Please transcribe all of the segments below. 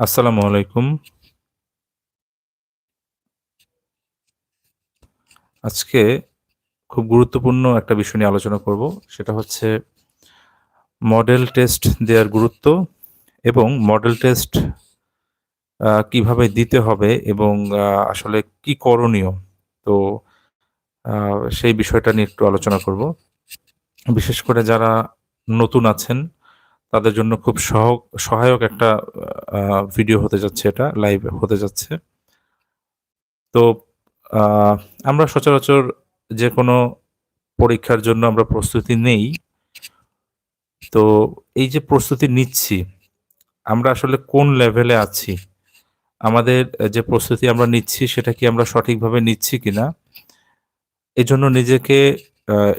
আসসালামু আলাইকুম। আজকে খুব গুরুত্বপূর্ণ একটা বিষয় নিয়ে আলোচনা করব। সেটা হচ্ছে মডেল টেস্ট দেওয়ার গুরুত্ব এবং মডেল টেস্ট কীভাবে দিতে হবে এবং আসলে কি করণীয়? তো সেই বিষয়টা নিয়ে একটু আলোচনা করব। বিশেষ করে যারা নতুন আছেন তাদের জন্য খুব সহ সহায়ক একটা ভিডিও হতে যাচ্ছে এটা, লাইভ হতে যাচ্ছে। তো আমরা সচরাচর যে কোনো পরীক্ষার জন্য আমরা প্রস্তুতি নেই। তো এই যে প্রস্তুতি নিচ্ছি, আমরা আসলে কোন লেভেলে আছি? আমাদের যে প্রস্তুতি আমরা নিচ্ছি সেটা কি আমরা সঠিকভাবে নিচ্ছি কিনা? এজন্য নিজেকে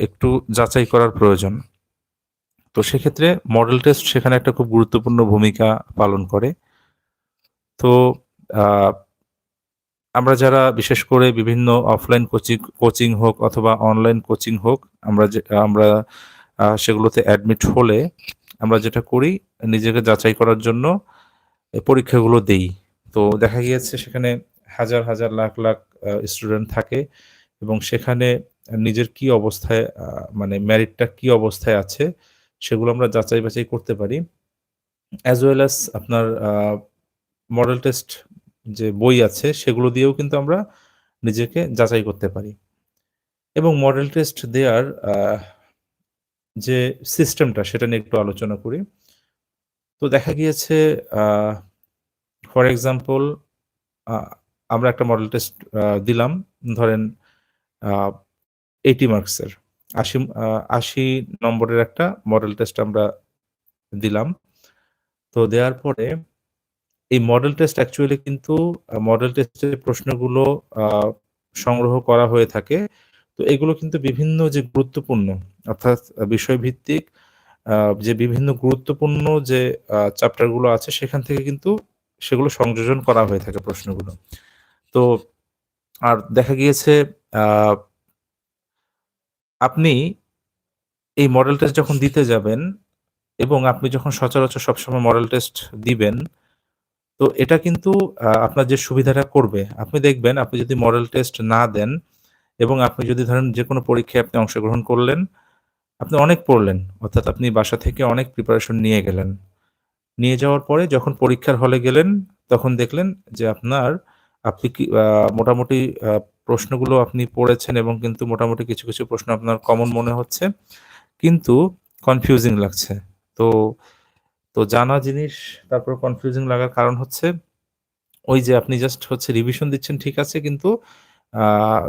একটু যাচাই করার প্রয়োজন। তো সেক্ষেত্রে মডেল টেস্ট সেখানে একটা খুব গুরুত্বপূর্ণ ভূমিকা পালন করে। তো আমরা যারা বিশেষ করে বিভিন্ন অফলাইন কোচিং কোচিং হোক অথবা অনলাইন কোচিং হোক, আমরা যে আমরা সেগুলোতে অ্যাডমিট হলে আমরা যেটা করি নিজেকে যাচাই করার জন্য পরীক্ষাগুলো দেই। তো দেখা গিয়েছে সেখানে হাজার, হাজার লাখ, লাখ স্টুডেন্ট থাকে এবং সেখানে নিজের কি অবস্থায় মানে মেরিটটা কি অবস্থায় আছে সেগুলো আমরা যাচাই-বাছাই করতে পারি। অ্যাজ ওয়েল অ্যাজ আপনার মডেল টেস্ট যে বই আছে, সেগুলো দিয়েও কিন্তু আমরা নিজেকে যাচাই করতে পারি। এবং মডেল টেস্ট দেয়ার আ, যে সিস্টেমটা সেটা নিয়ে একটু আলোচনা করি। তো দেখা গিয়েছে ফর এক্সাম্পল আমরা একটা মডেল টেস্ট দিলাম। ধরেন এইটি মার্কসের ৮০ আ ৮০ নম্বরের একটা মডেল টেস্ট আমরা দিলাম। তো দেওয়ার পরে এই মডেল টেস্ট অ্যাকচুয়ালি কিন্তু মডেল টেস্টের প্রশ্নগুলো সংগ্রহ করা হয়ে থাকে। তো এগুলো কিন্তু বিভিন্ন যে গুরুত্বপূর্ণ, অর্থাৎ বিষয়ভিত্তিক যে বিভিন্ন গুরুত্বপূর্ণ যে চ্যাপ্টারগুলো আছে, সেখান থেকে কিন্তু সেগুলো সংযোজন করা হয়ে থাকে প্রশ্নগুলো। তো আর দেখা গিয়েছে আপনি এই মডেল টেস্ট যখন দিতে যাবেন এবং আপনি যখন সচরাচর সবসময় মডেল টেস্ট দিবেন, তো এটা কিন্তু আপনার যে সুবিধাটা করবে, আপনি দেখবেন আপনি যদি মডেল টেস্ট না দেন এবং আপনি যদি ধরেন যে কোনো পরীক্ষায় আপনি অংশগ্রহণ করলেন, আপনি অনেক পড়লেন। অর্থাৎ আপনি বাসা থেকে অনেক প্রিপারেশন নিয়ে গেলেন। নিয়ে যাওয়ার পরে যখন পরীক্ষার হলে গেলেন, তখন দেখলেন যে আপনার আপনি কি মোটামুটি প্রশ্নগুলো আপনি পড়েছেন এবং কিন্তু মোটামুটি কিছু, কিছু প্রশ্ন আপনার কমন মনে হচ্ছে। কিন্তু কনফিউজিং লাগছে। তো, তো জানা জিনিস তারপর কনফিউজিং লাগার কারণ হচ্ছে ওই যে আপনি জাস্ট হচ্ছে রিভিশন দিচ্ছেন ঠিক আছে কিন্তু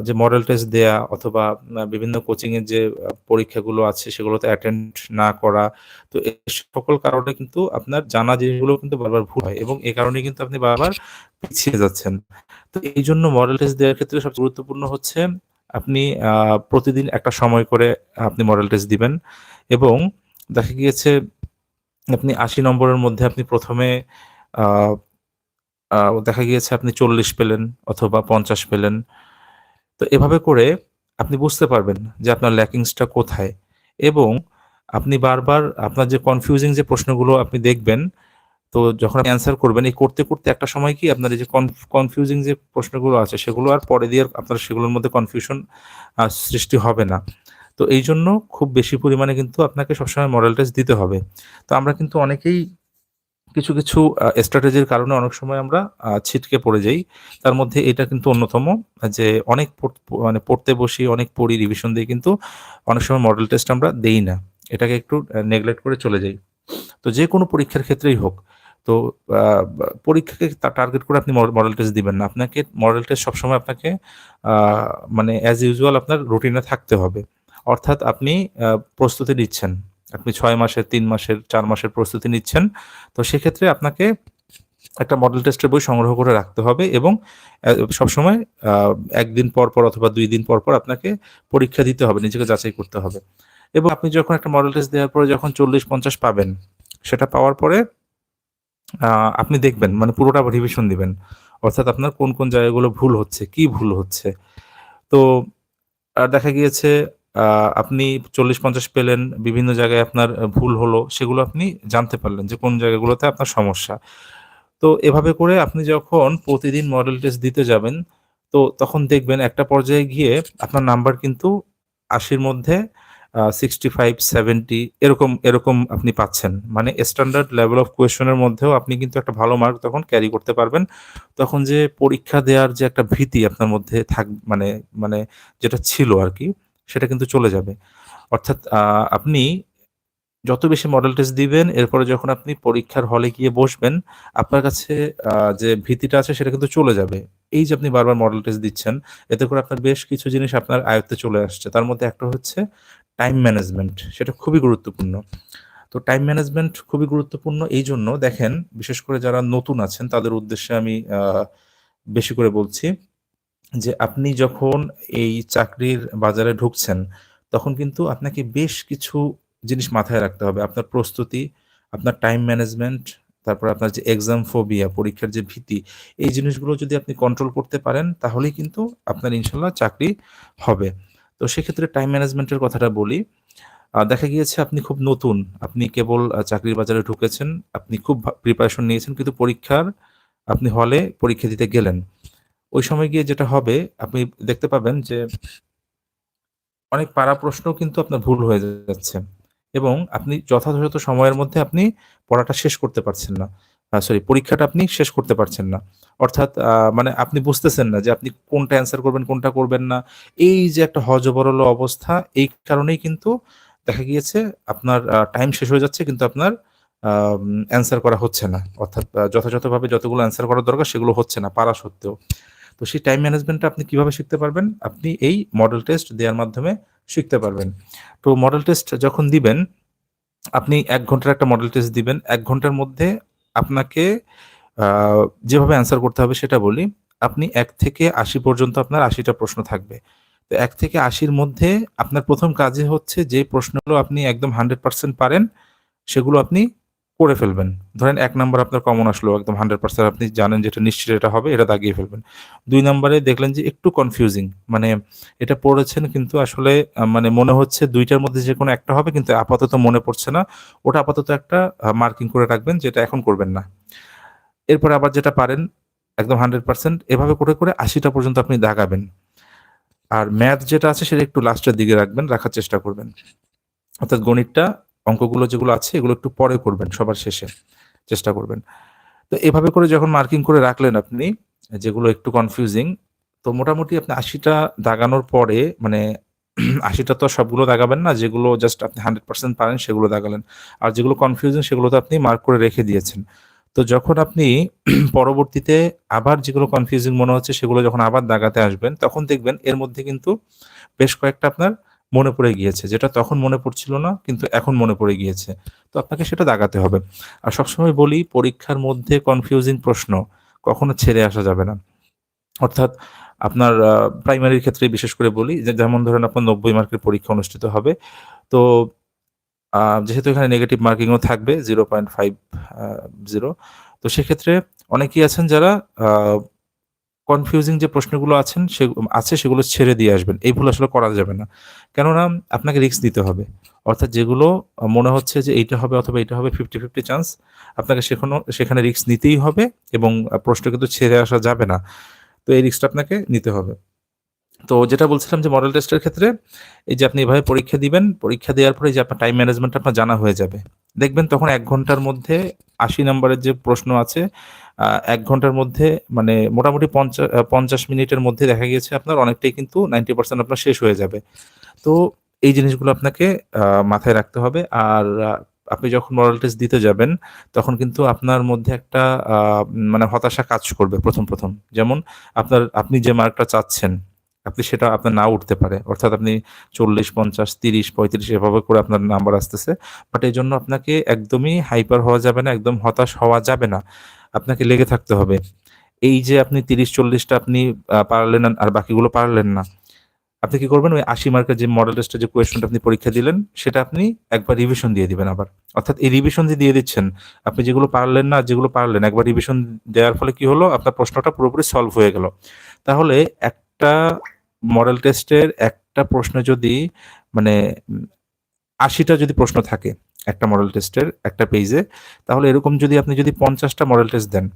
যে মডেল টেস্ট দেয়া অথবা বিভিন্ন কোচিং এর যে পরীক্ষাগুলো আছে সেগুলোতে অ্যাটেন্ড না করা। তো এই সকল কারণে কিন্তু আপনার জানা জিনিসগুলো কিন্তু বারবার ভুল হয় এবং এ কারণেই কিন্তু আপনি বারবার পিছিয়ে যাচ্ছেন। তো এই জন্য মডেল টেস্ট দেওয়ার ক্ষেত্রে সবচেয়ে গুরুত্বপূর্ণ হচ্ছে আপনি প্রতিদিন একটা সময় করে আপনি মডেল টেস্ট দিবেন এবং দেখা গিয়েছে আপনি ৮০ নম্বরের মধ্যে আপনি ১ম এ আ আ দেখা গিয়েছে আপনি ৪০ পেলেন অথবা ৫০ পেলেন। তো এভাবে করে আপনি বুঝতে পারবেন যে আপনার ল্যাকিংসটা কোথায় এবং আপনি বারবার আপনার যে কনফিউজিং যে প্রশ্নগুলো আপনি দেখবেন, তো যখন আপনি অ্যান্সার করবেন এই করতে, করতে একটা সময় কি আপনার এই যে কনফ কনফিউজিং যে প্রশ্নগুলো আছে সেগুলো আর পরে দিয়ে আপনার সেগুলোর মধ্যে কনফিউশন সৃষ্টি হবে না। তো এই জন্য খুব বেশি পরিমাণে কিন্তু আপনাকে সবসময় মডেল টেস্ট দিতে হবে। তো আমরা কিন্তু অনেকেই কিছু, কিছু স্ট্র্যাটেজির কারণে অনেক সময় আমরা ছিটকে পড়ে যাই। তার মধ্যে এটা কিন্তু অন্যতম যে অনেক মানে পড়তে বসি, অনেক পড়ি, রিভিশন দিয়ে কিন্তু অনেক সময় মডেল টেস্ট আমরা দেই না। এটাকে একটু নেগলেক্ট করে চলে যাই। তো যে কোনো পরীক্ষার ক্ষেত্রেই হোক, তো পরীক্ষাকে টার্গেট করে আপনি মডেল টেস্ট দিবেন না। আপনাকে মডেল টেস্ট সবসময় আপনাকে মানে অ্যাজ ইউজুয়াল আপনার রুটিনে থাকতে হবে। অর্থাৎ আপনি প্রস্তুতি নিচ্ছেন। আপনি ছয় মাসের, তিন মাসের, চার মাসের প্রস্তুতি নিচ্ছেন। তো সেক্ষেত্রে আপনাকে একটা মডেল টেস্টের বই সংগ্রহ করে রাখতে হবে এবং সবসময় একদিন ১ পর, পর অথবা দুই দিন পর, পর আপনাকে পরীক্ষা দিতে হবে। নিজেকে যাচাই করতে হবে। এবং আপনি যখন একটা মডেল টেস্ট দেওয়ার পরে যখন ৪০-৫০ পাবেন, সেটা পাওয়ার পরে আপনি দেখবেন মানে পুরোটা রিভিশন দিবেন। অর্থাৎ আপনার কোন, কোন জায়গাগুলো ভুল হচ্ছে, কি ভুল হচ্ছে। তো আ দেখা গিয়েছে আপনি ৪০-৫০ পেলেন, বিভিন্ন জায়গায় আপনার ভুল হলো, সেগুলো আপনি জানতে পারলেন যে কোন জায়গাগুলোতে আপনার সমস্যা। তো এভাবে করে আপনি যখন প্রতিদিন মডেল টেস্ট দিতে যাবেন, তো তখন দেখবেন একটা পর্যায়ে গিয়ে আপনার নাম্বার কিন্তু আশির মধ্যে সিক্সটি ফাইভ সেভেন্টি এরকম এরকম আপনি পাচ্ছেন। মানে স্ট্যান্ডার্ড লেভেল অফ কোয়েশনের মধ্যেও আপনি কিন্তু একটা ভালো মার্ক তখন ক্যারি করতে পারবেন। তখন যে পরীক্ষা দেওয়ার যে একটা ভীতি আপনার মধ্যে থাক মানে মানে যেটা ছিল আরকি, সেটা কিন্তু চলে যাবে। অর্থাৎ আপনি যত বেশি মডেল টেস্ট দিবেন, এরপরে যখন আপনি পরীক্ষার হলে গিয়ে বসবেন, আপনার কাছে যে ভীতিটা আছে সেটা কিন্তু চলে যাবে। এই যে আপনি বারবার মডেল টেস্ট দিচ্ছেন, এতে করে আপনার বেশ কিছু জিনিস আপনার আয়ত্তে চলে আসছে। তার মধ্যে একটা হচ্ছে টাইম ম্যানেজমেন্ট, সেটা খুবই গুরুত্বপূর্ণ। তো টাইম ম্যানেজমেন্ট খুবই গুরুত্বপূর্ণ এই জন্য দেখেন, বিশেষ করে যারা নতুন আছেন তাদের উদ্দেশ্যে আমি বেশি করে বলছি যে আপনি যখন এই চাকরির বাজারে ঢুকছেন, তখন কিন্তু আপনাকে বেশ কিছু জিনিস মাথায় রাখতে হবে। আপনার প্রস্তুতি, আপনার টাইম ম্যানেজমেন্ট, তারপর আপনার যে এক্সাম ফোবিয়া, পরীক্ষার যে ভীতি, এই জিনিসগুলো যদি আপনি কন্ট্রোল করতে পারেন, তাহলেই কিন্তু আপনার ইনশাল্লাহ চাকরি হবে। তো সেক্ষেত্রে টাইম ম্যানেজমেন্টের কথাটা বলি। দেখা গিয়েছে আপনি খুব নতুন, আপনি কেবল চাকরির বাজারে ঢুকেছেন, আপনি খুব প্রিপারেশন নিয়েছেন কিন্তু পরীক্ষার আপনি হলে পরীক্ষা দিতে গেলেন। ওই সময় গিয়ে যেটা হবে আপনি দেখতে পাবেন যে অনেক পাড়া প্রশ্ন কিন্তু আপনার ভুল হয়ে যাচ্ছে এবং আপনি যথাযথ সময়ের মধ্যে আপনি পড়াটা শেষ করতে পারছেন না। সরি পরীক্ষাটা আপনি শেষ করতে পারছেন না। অর্থাৎ মানে আপনি বুঝতেছেন না যে আপনি কোনটা অ্যান্সার করবেন, কোনটা করবেন না। এই যে একটা হযবরল অবস্থা, এই কারণেই কিন্তু দেখা গিয়েছে আপনার টাইম শেষ হয়ে যাচ্ছে কিন্তু আপনার অ্যান্সার করা হচ্ছে না। অর্থাৎ যথাযথভাবে যতগুলো অ্যান্সার করার দরকার সেগুলো হচ্ছে না পারা সত্ত্বেও। তো সেই টাইম ম্যানেজমেন্টটা আপনি কীভাবে শিখতে পারবেন? আপনি এই মডেল টেস্ট দেওয়ার মাধ্যমে শিখতে পারবেন। তো মডেল টেস্ট যখন দিবেন, আপনি এক ঘণ্টার একটা মডেল টেস্ট দিবেন। এক ঘণ্টার মধ্যে আপনাকে যেভাবে অ্যান্সার করতে হবে সেটা বলি। আপনি এক থেকে ৮০ পর্যন্ত আপনার আশিটা প্রশ্ন থাকবে। তো এক থেকে আশির মধ্যে আপনার প্রথম কাজে হচ্ছে যে প্রশ্নগুলো আপনি একদম 100% পারেন, সেগুলো আপনি করে ফেলবেন। ধরেন এক নাম্বার আপনার কমন আসলো একদম 100% আপনি জানেন যেটা নিশ্চিত এটা হবে, এটা দাগিয়ে ফেলবেন। দুই নাম্বারে দেখলেন যে একটু কনফিউজিং মানে এটা পড়েছেন কিন্তু আসলে মানে মনে হচ্ছে দুইটার মধ্যে যে কোনো একটা হবে কিন্তু আপাতত মনে পড়ছে না। ওটা আপাতত একটা মার্কিং করে রাখবেন যেটা এখন করবেন না। এরপরে আবার যেটা পারেন একদম 100% এভাবে করে, করে আশিটা পর্যন্ত আপনি দাগাবেন। আর ম্যাথ যেটা আছে সেটা একটু লাস্টের দিকে রাখবেন, রাখার চেষ্টা করবেন। অর্থাৎ গণিতটা, অঙ্কগুলো যেগুলো আছে এগুলো একটু পরে করবেন, সবার শেষে চেষ্টা করবেন। তো এভাবে করে যখন মার্কিং করে রাখলেন আপনি, যেগুলো একটু কনফিউজিং, তো মোটামুটি আপনি আশিটা দাগানোর পরে মানে আশিটা তো সবগুলো দাগাবেন না, যেগুলো জাস্ট আপনি 100% পারেন সেগুলো দাগালেন। আর যেগুলো কনফিউজিং সেগুলো তো আপনি মার্ক করে রেখে দিয়েছেন। তো যখন আপনি পরবর্তীতে আবার যেগুলো কনফিউজিং মনে হচ্ছে সেগুলো যখন আবার দাগাতে আসবেন, তখন দেখবেন এর মধ্যে কিন্তু বেশ কয়েকটা আপনার মনে পড়ে গিয়েছে। যেটা তখন মনে পড়ছিল না, কিন্তু এখন মনে পড়ে গিয়েছে। তো আপনাকে সেটা দাগাতে হবে। আর সবসময় বলি, পরীক্ষার মধ্যে কনফিউজিং প্রশ্ন কখনো ছেড়ে আসা যাবে না। অর্থাৎ আপনার প্রাইমারির ক্ষেত্রে বিশেষ করে বলি যেমন ধরেন আপনার ৯০ মার্কের পরীক্ষা অনুষ্ঠিত হবে। তো যেহেতু এখানে নেগেটিভ মার্কিংও থাকবে জিরো পয়েন্ট ফাইভ জিরো তো সেক্ষেত্রে অনেকেই আছেন যারা কনফিউজিং যে প্রশ্নগুলো আছেন সে আছে সেগুলো ছেড়ে দিয়ে আসবেন। এই ভুল আসলে করা যাবে না। কেননা আপনাকে রিস্ক নিতে হবে। অর্থাৎ যেগুলো মনে হচ্ছে যে এইটা হবে অথবা এইটা হবে 50-50 চান্স আপনাকে সেখানেও সেখানে রিস্ক নিতেই হবে এবং প্রশ্ন কিন্তু ছেড়ে আসা যাবে না। তো এই রিস্কটা আপনাকে নিতে হবে। তো যেটা বলছিলাম যে মডেল টেস্টের ক্ষেত্রে এই যে আপনি এভাবে পরীক্ষা দিবেন, পরীক্ষা দেওয়ার পরে যে আপনার টাইম ম্যানেজমেন্ট আপনার জানা হয়ে যাবে। দেখবেন তখন এক ঘণ্টার মধ্যে ৮০ নাম্বারের যে প্রশ্ন আছে এক ঘণ্টার মধ্যে মানে মোটামুটি পঞ্চা আ ৫০ মিনিটের মধ্যে দেখা গিয়েছে আপনার অনেকটাই কিন্তু 90% আপনার শেষ হয়ে যাবে। তো এই জিনিসগুলো আপনাকে মাথায় রাখতে হবে। আর আপনি যখন মডেল টেস্ট দিতে যাবেন, তখন কিন্তু আপনার মধ্যে একটা মানে হতাশা কাজ করবে ১ম, ১ম। যেমন আপনার আপনি যে মার্কটা চাচ্ছেন, আপনি সেটা আপনার না উঠতে পারে। অর্থাৎ আপনি ৪০, ৫০, ৩০, ৩৫ এভাবে করে আপনার নাম্বার আসতেছে। বাট এই জন্য আপনাকে একদমই হাইপার হওয়া যাবে না, একদম হতাশ হওয়া যাবে না। আপনাকে লেগে থাকতে হবে। এই যে আপনি তিরিশ চল্লিশটা আপনি পারলেন আর বাকিগুলো পারলেন না। আপনি কি করবেন? ওই ৮০ মার্কের যে মডেল টেস্টের যে কোয়েশনটা আপনি পরীক্ষা দিলেন, সেটা আপনি একবার রিভিশন দিয়ে দিবেন আবার। অর্থাৎ এই রিভিশন যে দিয়ে দিচ্ছেন, আপনি যেগুলো পারলেন না, যেগুলো পারলেন একবার রিভিশন দেওয়ার ফলে কি হলো? আপনার প্রশ্নটা পুরোপুরি সলভ হয়ে গেল। তাহলে একটা মডেল টেস্টের একটা প্রশ্নে যদি মানে আশিটা যদি প্রশ্ন থাকে একটা মডেল টেস্টের একটা পেজে তাহলে এরকম যদি আপনি যদি ৫০ টা মডেল টেস্ট দেন,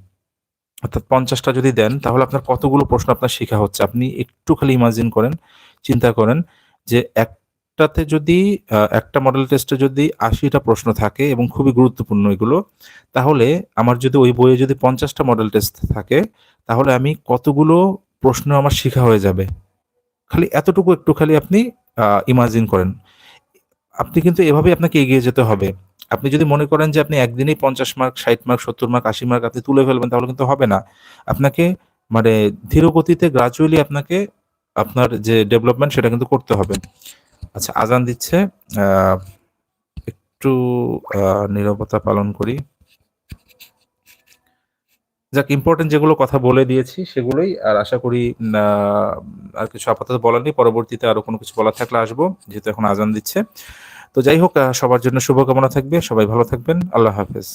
অর্থাৎ পঞ্চাশটা যদি দেন তাহলে আপনার কতগুলো প্রশ্ন আপনার শেখা হচ্ছে। আপনি একটু খালি ইমাজিন করেন, চিন্তা করেন যে একটাতে যদি একটা মডেল টেস্টে যদি আশিটা প্রশ্ন থাকে এবং খুবই গুরুত্বপূর্ণ এগুলো, তাহলে আমার যদি ওই বইয়ে যদি পঞ্চাশটা মডেল টেস্ট থাকে, তাহলে আমি কতগুলো প্রশ্ন আমার শিখা হয়ে যাবে। খালি এতটুকু একটু খালি আপনি ইমাজিন করেন। আপনি কিন্তু এভাবেই আপনাকে এগিয়ে যেতে হবে। আপনি যদি মনে করেন যে আপনি একদিনেই ৫০ মার্ক, ৬০ মার্ক, ৭০ মার্ক, ৮০ মার্ক আপনি তুলে ফেলবেন তাহলে কিন্তু হবে না। আপনাকে মানে ধীর গতিতে গ্র্যাজুয়ালি আপনাকে আপনার যে ডেভেলপমেন্ট সেটা কিন্তু করতে হবে। আচ্ছা আজান দিচ্ছে। একটু নীরবতা পালন করি। যাক ইম্পর্টেন্ট যেগুলো কথা বলে দিয়েছি সেগুলোই। আর আশা করি আর কিছু আপাতত বলার নেই। পরবর্তীতে আরও কোনো কিছু বলার থাকলে আসব। যেহেতু এখন আজান দিচ্ছে। তো যাই হোক সবার জন্য শুভকামনা থাকবে। সবাই ভালো থাকবেন। আল্লাহ হাফেজ।